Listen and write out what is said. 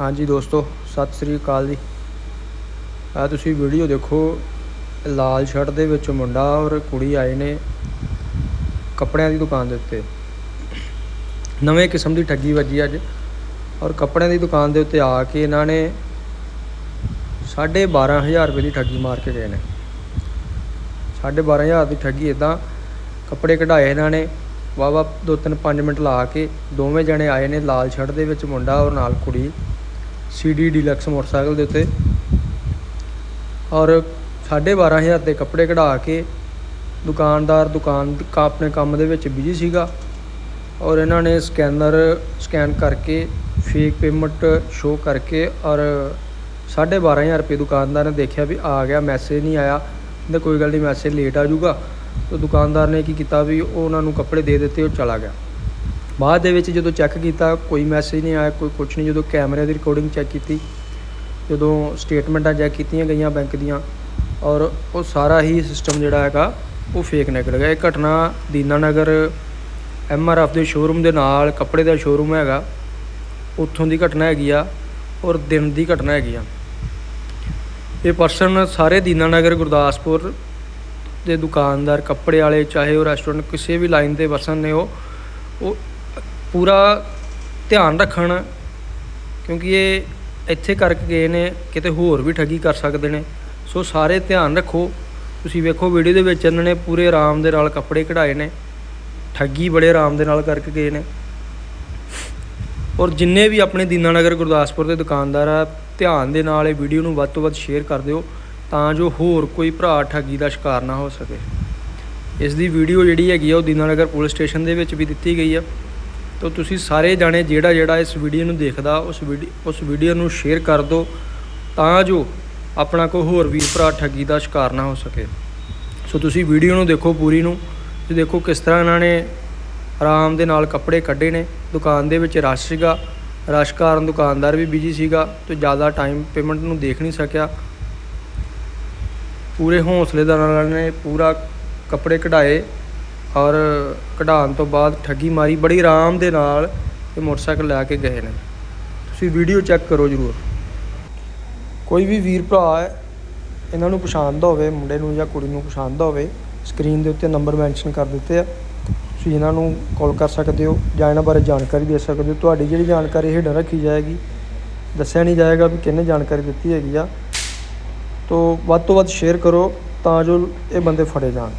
ਹਾਂਜੀ ਦੋਸਤੋ, ਸਤਿ ਸ੍ਰੀ ਅਕਾਲ ਜੀ। ਆ ਤੁਸੀਂ ਵੀਡੀਓ ਦੇਖੋ, ਲਾਲ ਸ਼ਰਟ ਦੇ ਵਿੱਚ ਮੁੰਡਾ ਔਰ ਕੁੜੀ ਆਏ ਨੇ ਕੱਪੜਿਆਂ ਦੀ ਦੁਕਾਨ ਦੇ ਉੱਤੇ। ਨਵੇਂ ਕਿਸਮ ਦੀ ਠੱਗੀ ਵੱਜੀ ਅੱਜ ਔਰ ਕੱਪੜਿਆਂ ਦੀ ਦੁਕਾਨ ਦੇ ਉੱਤੇ ਆ ਕੇ ਇਹਨਾਂ ਨੇ 12500 ਰੁਪਏ ਦੀ ਠੱਗੀ ਮਾਰ ਕੇ ਗਏ ਨੇ। 12500 ਦੀ ਠੱਗੀ ਇਦਾਂ ਕੱਪੜੇ ਕਢਾਏ ਇਹਨਾਂ ਨੇ ਵਾਵਾ ਦੋ ਤਿੰਨ 5 ਮਿੰਟ ਲਾ ਕੇ ਦੋਵੇਂ ਜਣੇ ਆਏ ਨੇ ਲਾਲ ਸ਼ਰਟ ਦੇ ਵਿੱਚ ਮੁੰਡਾ ਔਰ ਨਾਲ ਕੁੜੀ। ਸੀਡੀ ਡੀਲਕਸ ਮੋਟਰਸਾਈਕਲ ਦੇ ਉੱਤੇ। ਔਰ 12500 ਦੇ ਕੱਪੜੇ ਕਢਾ ਕੇ ਦੁਕਾਨਦਾਰ ਦੁਕਾਨ ਆਪਣੇ ਕੰਮ ਦੇ ਵਿੱਚ ਬਿਜ਼ੀ ਸੀਗਾ। ਔਰ ਇਹਨਾਂ ਨੇ ਸਕੈਨਰ ਸਕੈਨ ਕਰਕੇ ਫੇਕ ਪੇਮੈਂਟ ਸ਼ੋ ਕਰਕੇ ਔਰ 12500 ਰੁਪਏ ਦੁਕਾਨਦਾਰ ਨੇ ਦੇਖਿਆ ਵੀ ਆ ਗਿਆ ਮੈਸੇਜ ਨਹੀਂ ਆਇਆ। ਕਹਿੰਦੇ ਕੋਈ ਗੱਲ ਨਹੀਂ ਮੈਸੇਜ ਲੇਟ ਆ ਜਾਊਗਾ। ਤਾਂ ਦੁਕਾਨਦਾਰ ਨੇ ਕੀ ਕੀਤਾ ਵੀ ਉਹ ਉਹਨਾਂ ਨੂੰ ਕੱਪੜੇ ਦੇ ਦਿੱਤੇ, ਉਹ ਚਲਾ ਗਿਆ। ਬਾਅਦ ਦੇ ਵਿੱਚ ਜਦੋਂ ਚੈੱਕ ਕੀਤਾ, ਕੋਈ ਮੈਸੇਜ ਨਹੀਂ ਆਇਆ, ਕੋਈ ਕੁਝ ਨਹੀਂ, ਜਦੋਂ ਕੈਮਰੇ ਦੀ ਰਿਕਾਰਡਿੰਗ ਚੈੱਕ ਕੀਤੀ, ਜਦੋਂ ਸਟੇਟਮੈਂਟਾਂ ਚੈੱਕ ਕੀਤੀਆਂ ਗਈਆਂ ਬੈਂਕ ਦੀਆਂ, ਔਰ ਉਹ ਸਾਰਾ ਹੀ ਸਿਸਟਮ ਜਿਹੜਾ ਹੈਗਾ, ਉਹ ਫੇਕ ਨਿਕਲ ਗਿਆ। ਇਹ ਘਟਨਾ ਦੀਨਾਨਗਰ ਐਮਆਰਐਫ ਦੇ ਸ਼ੋਰੂਮ ਦੇ ਨਾਲ, ਕੱਪੜੇ ਦਾ ਸ਼ੋਰੂਮ ਹੈਗਾ, ਉੱਥੋਂ ਦੀ ਘਟਨਾ ਹੈਗੀ ਆ, ਔਰ ਦਿਨ ਦੀ ਘਟਨਾ ਹੈਗੀ ਆ। ਇਹ ਪਰਸਨ ਸਾਰੇ ਦੀਨਾਨਗਰ, ਗੁਰਦਾਸਪੁਰ ਦੇ ਦੁਕਾਨਦਾਰ, ਕੱਪੜੇ ਵਾਲੇ, ਚਾਹੇ ਉਹ ਰੈਸਟੋਰੈਂਟ ਕਿਸੇ ਵੀ ਲਾਈਨ ਦੇ ਪਰਸਨ ਨੇ ਉਹ ਉਹ ਪੂਰਾ ਧਿਆਨ ਰੱਖਣ, ਕਿਉਂਕਿ ਇਹ ਇੱਥੇ ਕਰਕੇ ਗਏ ਨੇ, ਕਿਤੇ ਹੋਰ ਵੀ ਠੱਗੀ ਕਰ ਸਕਦੇ ਨੇ। ਸੋ ਸਾਰੇ ਧਿਆਨ ਰੱਖੋ। ਤੁਸੀਂ ਵੇਖੋ ਵੀਡੀਓ ਦੇ ਵਿੱਚ ਇਹਨਾਂ ਨੇ ਪੂਰੇ ਆਰਾਮ ਦੇ ਨਾਲ ਕੱਪੜੇ ਕਢਾਏ ਨੇ। ਠੱਗੀ ਬੜੇ ਆਰਾਮ ਦੇ ਨਾਲ ਕਰਕੇ ਗਏ ਨੇ। ਔਰ ਜਿੰਨੇ ਵੀ ਆਪਣੇ ਦੀਨਾਨਗਰ ਗੁਰਦਾਸਪੁਰ ਦੇ ਦੁਕਾਨਦਾਰ ਆ, ਧਿਆਨ ਦੇ ਨਾਲ ਇਹ ਵੀਡੀਓ ਨੂੰ ਵੱਧ ਤੋਂ ਵੱਧ ਸ਼ੇਅਰ ਕਰ ਦਿਓ, ਤਾਂ ਜੋ ਹੋਰ ਕੋਈ ਭਰਾ ਠੱਗੀ ਦਾ ਸ਼ਿਕਾਰ ਨਾ ਹੋ ਸਕੇ। ਇਸ ਦੀ ਵੀਡੀਓ ਜਿਹੜੀ ਹੈਗੀ ਆ, ਉਹ ਦੀਨਾਨਗਰ ਪੁਲਿਸ ਸਟੇਸ਼ਨ ਦੇ ਵਿੱਚ ਵੀ ਦਿੱਤੀ ਗਈ ਆ। ਤਾਂ ਤੁਸੀਂ ਸਾਰੇ ਜਾਣੇ ਜਿਹੜਾ ਜਿਹੜਾ ਇਸ ਵੀਡੀਓ ਨੂੰ ਦੇਖਦਾ, ਉਸ ਵੀਡੀਓ ਉਸ ਵੀਡੀਓ ਨੂੰ ਸ਼ੇਅਰ ਕਰ ਦਿਓ ਤਾਂ ਜੋ ਆਪਣਾ ਕੋਈ ਹੋਰ ਵੀਰ ਭਰਾ ਠੱਗੀ ਦਾ ਸ਼ਿਕਾਰ ਨਾ ਹੋ ਸਕੇ। ਸੋ ਤੁਸੀਂ ਵੀਡੀਓ ਨੂੰ ਦੇਖੋ ਪੂਰੀ ਨੂੰ, ਤੇ ਦੇਖੋ ਕਿਸ ਤਰ੍ਹਾਂ ਇਹਨਾਂ ਨੇ ਆਰਾਮ ਦੇ ਨਾਲ ਕੱਪੜੇ ਕੱਢੇ ਨੇ। ਦੁਕਾਨ ਦੇ ਵਿੱਚ ਰਸ਼ ਸੀਗਾ, ਰਸ਼ ਕਾਰਨ ਦੁਕਾਨਦਾਰ ਵੀ ਬਿਜ਼ੀ ਸੀਗਾ, ਤੇ ਜ਼ਿਆਦਾ ਟਾਈਮ ਪੇਮੈਂਟ ਨੂੰ ਦੇਖ ਨਹੀਂ ਸਕਿਆ। ਪੂਰੇ ਹੌਸਲੇ ਦੇ ਨਾਲ ਨੇ ਪੂਰਾ ਕੱਪੜੇ ਕਢਾਏ। ਔਰ ਕਢਾਉਣ ਤੋਂ ਬਾਅਦ ਠੱਗੀ ਮਾਰੀ, ਬੜੀ ਆਰਾਮ ਦੇ ਨਾਲ ਇਹ ਮੋਟਰਸਾਈਕਲ ਲੈ ਕੇ ਗਏ ਨੇ। ਤੁਸੀਂ ਵੀਡੀਓ ਚੈੱਕ ਕਰੋ ਜਰੂਰ। ਕੋਈ ਵੀ ਵੀਰ ਭਰਾ ਹੈ, ਇਹਨਾਂ ਨੂੰ ਪਛਾਣਦਾ ਹੋਵੇ, ਮੁੰਡੇ ਨੂੰ ਜਾਂ ਕੁੜੀ ਨੂੰ ਪਛਾਣਦਾ ਹੋਵੇ, ਸਕਰੀਨ ਦੇ ਉੱਤੇ ਨੰਬਰ ਮੈਂਸ਼ਨ ਕਰ ਦਿੱਤੇ ਆ। ਤੁਸੀਂ ਇਹਨਾਂ ਨੂੰ ਕਾਲ ਕਰ ਸਕਦੇ ਹੋ ਜਾਂ ਇਹਨਾਂ ਬਾਰੇ ਜਾਣਕਾਰੀ ਦੇ ਸਕਦੇ ਹੋ। ਤੁਹਾਡੀ ਜਿਹੜੀ ਜਾਣਕਾਰੀ ਹਿਡਨ ਰੱਖੀ ਜਾਏਗੀ। ਦੱਸਿਆ ਨਹੀਂ ਜਾਏਗਾ ਵੀ ਕਿਹਨੇ ਜਾਣਕਾਰੀ ਦਿੱਤੀ ਹੈਗੀ ਆ। ਤੋ ਵੱਧ ਤੋਂ ਵੱਧ ਸ਼ੇਅਰ ਕਰੋ ਤਾਂ ਜੋ ਇਹ ਬੰਦੇ ਫੜੇ ਜਾਣ।